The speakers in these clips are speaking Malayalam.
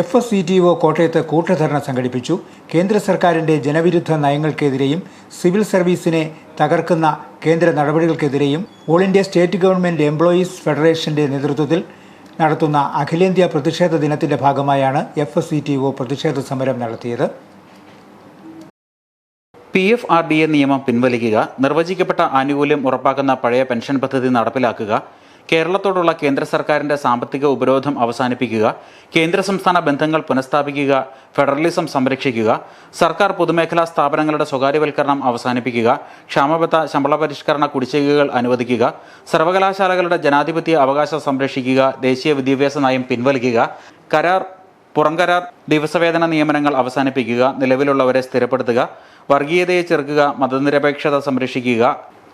F S C T O കോട്ടയത്ത് കൂട്ടധർണ സംഘടിപ്പിച്ചു. കേന്ദ്ര സർക്കാരിന്റെ ജനവിരുദ്ധ നയങ്ങൾക്കെതിരെയും സിവിൽ സർവീസിനെ തകർക്കുന്ന കേന്ദ്ര നടപടികൾക്കെതിരെയും all India state government employees ഫെഡറേഷന്റെ നേതൃത്വത്തിൽ നടത്തുന്ന അഖിലേന്ത്യാ പ്രതിഷേധ ദിനത്തിന്റെ ഭാഗമായാണ് F S C T O പ്രതിഷേധ സമരം നടത്തിയത്. P F R D A നിയമം പിൻവലിക്കുക നിർവചിക്കപ്പെട്ട ആനുകൂല്യം ഉറപ്പാക്കുന്ന പഴയ പെൻഷൻ പദ്ധതി നടപ്പിലാക്കുക കേരളത്തോടുള്ള കേന്ദ്ര സർക്കാരിന്റെ സാമ്പത്തിക ഉപരോധം അവസാനിപ്പിക്കുക കേന്ദ്ര സംസ്ഥാന ബന്ധങ്ങൾ പുനഃസ്ഥാപിക്കുക ഫെഡറലിസം സംരക്ഷിക്കുക സർക്കാർ പൊതുമേഖലാ സ്ഥാപനങ്ങളുടെ സ്വകാര്യവൽക്കരണം അവസാനിപ്പിക്കുക ക്ഷാമബത്ത ശമ്പള പരിഷ്കരണ കുടിശ്ശികകൾ അനുവദിക്കുക സർവകലാശാലകളുടെ ജനാധിപത്യ അവകാശം സംരക്ഷിക്കുക ദേശീയ വിദ്യാഭ്യാസ നയം പിൻവലിക്കുക കരാർ പുറംകരാർ ദിവസവേതന നിയമനങ്ങൾ അവസാനിപ്പിക്കുക നിലവിലുള്ളവരെ സ്ഥിരപ്പെടുത്തുക വർഗീയതയെ ചെറുക്കുക മതനിരപേക്ഷത സംരക്ഷിക്കുക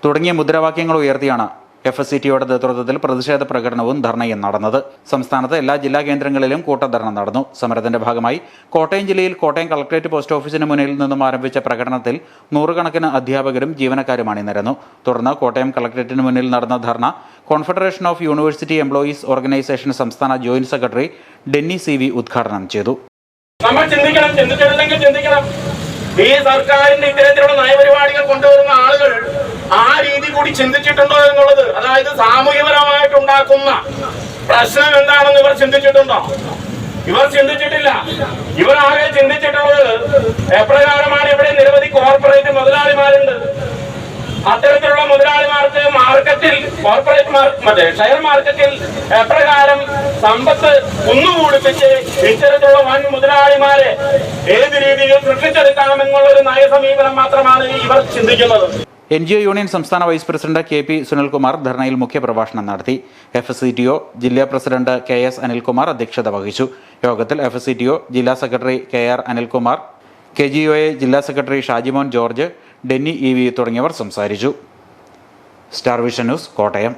തുടങ്ങിയ മുദ്രാവാക്യങ്ങൾ ഉയർത്തിയാണ് എഫ് എസ് സി ടിയുടെ നേതൃത്വത്തിൽ പ്രതിഷേധ പ്രകടനവും ധർണയും നടന്നത്. സംസ്ഥാനത്ത് എല്ലാ ജില്ലാ കേന്ദ്രങ്ങളിലും കൂട്ടധർണ നടന്നു. സമരത്തിന്റെ ഭാഗമായി കോട്ടയം ജില്ലയിൽ കോട്ടയം കളക്ടറേറ്റ് പോസ്റ്റ് ഓഫീസിന് മുന്നിൽ നിന്നും ആരംഭിച്ച പ്രകടനത്തിൽ നൂറുകണക്കിന് അധ്യാപകരും ജീവനക്കാരും അണിനിരന്നു തുടർന്ന് കോട്ടയം കളക്ടറേറ്റിന് മുന്നിൽ നടന്ന dharna confederation of university employees organisation സംസ്ഥാന joint secretary Denny C V ഉദ്ഘാടനം ചെയ്തു. നമ്മൾ ചിന്തിക്കണം ചിന്തിക്കണം. ഈ സർക്കാരിന്റെ ഇത്തരത്തിലുള്ള നയപരിപാടികൾ കൊണ്ടുവരുന്ന ആ രീതി കൂടി ചിന്തിച്ചിട്ടുണ്ടോ എന്നുള്ളത്? അതായത് സാമൂഹികപരമായിട്ടുണ്ടാക്കുന്ന പ്രശ്നം എന്താണെന്ന് ഇവർ ചിന്തിച്ചിട്ടുണ്ടോ? ഇവർ ചിന്തിച്ചിട്ടില്ല. ഇവർ ആകെ ചിന്തിച്ചിട്ടുള്ളത് എപ്രകാരമാണ് ഇവിടെ നിരവധി കോർപ്പറേറ്റ് മുതലാളിമാരുണ്ട്. അത്തരത്തിലുള്ള മുതലാളിമാർക്ക് മാർക്കറ്റിൽ കോർപ്പറേറ്റ് മറ്റേ ഷെയർ മാർക്കറ്റിൽ എപ്രകാരം സമ്പത്ത് ഒന്നുകൂടിപ്പിച്ച് ഇത്തരത്തിലുള്ള വൻ മുതലാളിമാരെ ഏത് രീതിയിൽ സൃഷ്ടിച്ചെടുക്കാമെന്നുള്ള ഒരു നയസമീപനം മാത്രമാണ് ഇവർ ചിന്തിക്കുന്നത്. എൻ ജി ഒ യൂണിയൻ സംസ്ഥാന vice president K P Sunilkumar ധർണയിൽ മുഖ്യപ്രഭാഷണം നടത്തി. F S C T O ജില്ലാ പ്രസിഡന്റ് കെ എസ് അനിൽകുമാർ അധ്യക്ഷത വഹിച്ചു. യോഗത്തിൽ F S C T O ജില്ലാ secretary K R Anilkumar K G O A ജില്ലാ secretary Shajimon George Denny E V തുടങ്ങിയവർ സംസാരിച്ചു. Star vision news Kottayam.